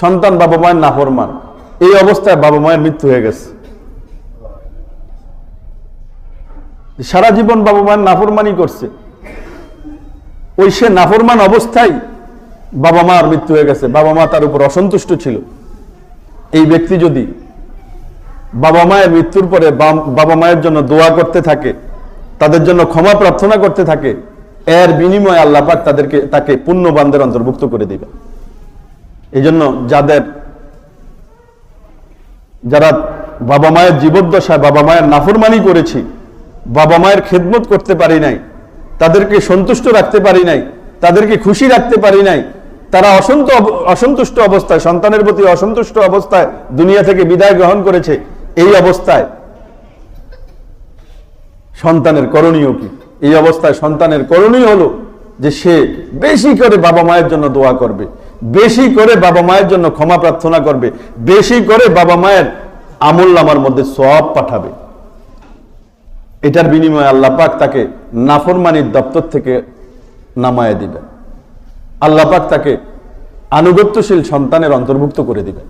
সন্তান বাবা মায়ের নাফরমান এই অবস্থায় বাবা মায়ের মৃত্যু হয়ে গেছে। সারা জীবন বাবা মায়ের নাফরমানি করছে। ওই সে নাফরমান অবস্থায় বাবা মার মৃত্যু হয়ে গেছে। বাবা মা তার উপর অসন্তুষ্ট ছিল। এই ব্যক্তি যদি বাবা মায়ের মৃত্যুর পরে বাবা মায়ের জন্য দোয়া করতে থাকে, তাদের জন্য ক্ষমা প্রার্থনা করতে থাকে, এর বিনিময়ে আল্লাহ পাক তাদেরকে, তাকে পুণ্যবানদের অন্তর্ভুক্ত করে দিবে এই জন্য যাদের, যারা বাবা মায়ের জীবদ্দশায় বাবা মায়ের নাফরমানি করেছি, বাবা মায়ের খেদমত করতে পারি নাই, তাদেরকে সন্তুষ্ট রাখতে পারি নাই, তাদেরকে খুশি রাখতে পারি নাই, তারা অসন্ত অসন্তুষ্ট অবস্থায়, সন্তানের প্রতি অসন্তুষ্ট অবস্থায় দুনিয়া থেকে বিদায় গ্রহণ করেছে, এই অবস্থায় সন্তানের করণীয় কি? এই অবস্থায় সন্তানের করণীয় হলো যে সে বেশি করে বাবা মায়ের জন্য দোয়া করবে। বেশি করে বাবা মায়ের জন্য ক্ষমা প্রার্থনা করবে, বেশি করে বাবা মায়ের আমল নামার মধ্যে সব পাঠাবে। এটার বিনিময়ে আল্লাহ পাক তাকে নাফরমানির দপ্তর থেকে নামায় দিবেন। আল্লাহ পাক তাকে আনুগত্যশীল সন্তানের অন্তর্ভুক্ত করে দিবেন।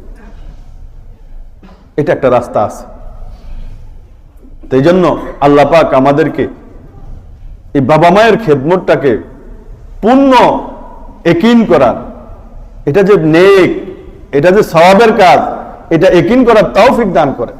এটা একটা রাস্তা আছে। তাই জন্য আল্লাহ পাক আমাদেরকে এই বাবা মায়ের খেদমতটাকে পূর্ণ একিন করার এটা যে নেক এটা যে সওয়াবের কাজ এটা একিন করার তাও দান করে।